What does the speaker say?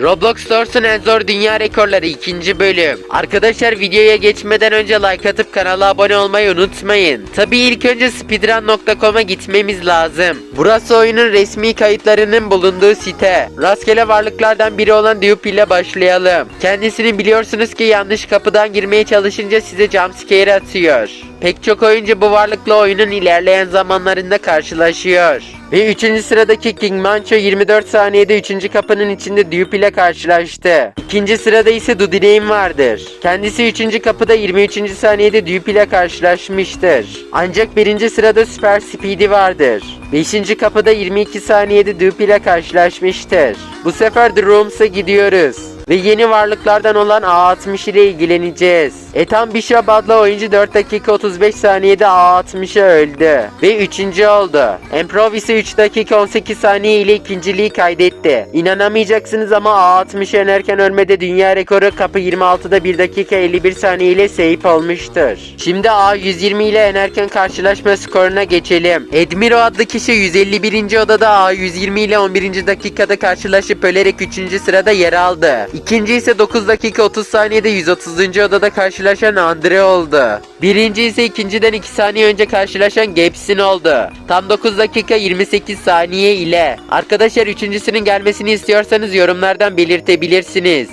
Roblox Stores'un en zor dünya rekorları 2. bölüm. Arkadaşlar videoya geçmeden önce like atıp kanala abone olmayı unutmayın. Tabi ilk önce speedrun.com'a gitmemiz lazım. Burası oyunun resmi kayıtlarının bulunduğu site. Rastgele varlıklardan biri olan Dupe ile başlayalım. Kendisini biliyorsunuz ki yanlış kapıdan girmeye çalışınca size jumpscare atıyor. Pek çok oyuncu bu varlıkla oyunun ilerleyen zamanlarında karşılaşıyor. Ve 3. sıradaki King Mancho 24 saniyede 3. kapının içinde Dupe ile karşılaştı. 2. sırada ise Dudiname vardır. Kendisi 3. kapıda 23. saniyede Dupe ile karşılaşmıştır. Ancak 1. sırada Super Speedy vardır. 5. kapıda 22 saniyede Dupe ile karşılaşmıştır. Bu sefer The Rooms'a gidiyoruz. Ve yeni varlıklardan olan A60 ile ilgileneceğiz. Ethan Bishop adlı oyuncu 4 dakika 35 saniyede A60'a öldü. Ve 3. oldu. Emprov ise 3 dakika 18 saniye ile ikinciliği kaydetti. İnanamayacaksınız ama A60 yenerken ölmede dünya rekoru kapı 26'da 1 dakika 51 saniye ile seyip olmuştur. Şimdi A120 ile yenerken karşılaşma skoruna geçelim. Edmiro adlı kişi 151. odada A120 ile 11. dakikada karşılaşıp ölerek 3. sırada yer aldı. İkinci ise 9 dakika 30 saniyede 130. odada karşılaşan Andre oldu. Birinci ise ikinciden 2 saniye önce karşılaşan Gapsin oldu. Tam 9 dakika 28 saniye ile. Arkadaşlar üçüncüsünün gelmesini istiyorsanız yorumlardan belirtebilirsiniz.